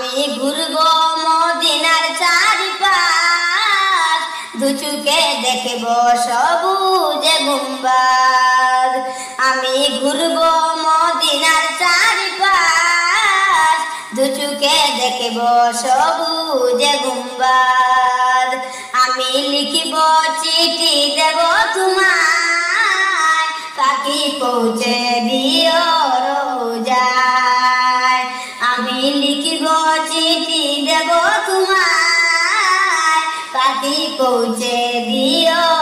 আমি ঘুরবো মদিনার চারিপাশ। দু চুকে দেখব সবুজে গুম্বাদ আমি ঘুরবো মদিনার চারিপাশ। দু চুকে দেখব সবুজে গুম্বাদ আমি লিখিব চিঠি দেব তোমায়। পাখি পৌঁছে দিও আমি লিখিব চিঠি দেব তোমার পাখি পৌঁছে দিও।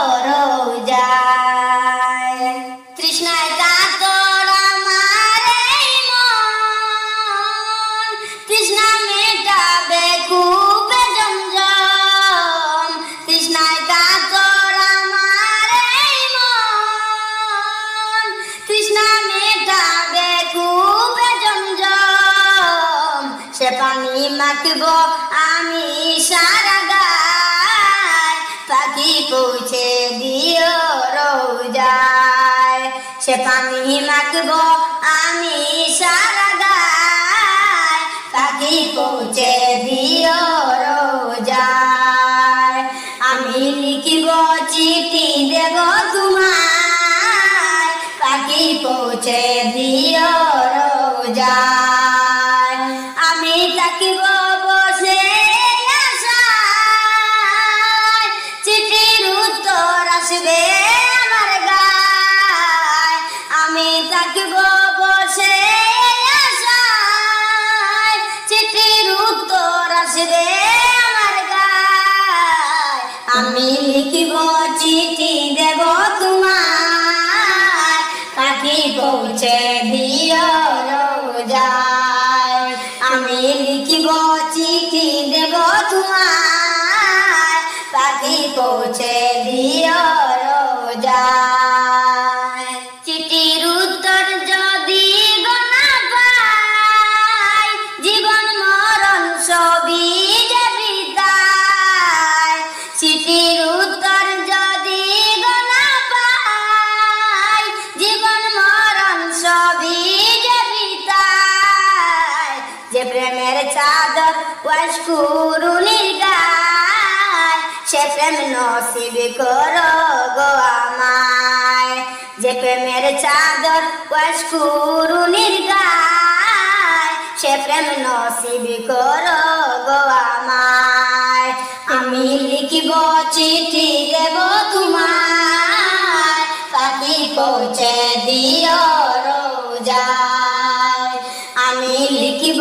জমজম পানি মাখব, আমি সারা গায়। পাখি পৌঁছে দিও রোজায়। সে পানি মাখব, আমি সারা গায়। পাখি পৌঁছে দিও রোজায়। আমি লিখিব, চিঠি দেব তোমার পাখি পৌঁছে দিও রোজায়। আমি বসে আশায় চিঠির উত্তর আসবে আমার গায়। আমি লিখিব চিঠি যে প্রেমের চাদর ওয়াশকুরুনির গায় সে প্রেম নসিব করো গো আমায়। যে প্রেমের চাদর ওয়াশকুরুনির গায় সে প্রেম নসিব করো গো আমায়। আমি লিখিব চিঠি দেব তোমার পাখি পৌঁছে দিও রোজায়। আমি লিখিব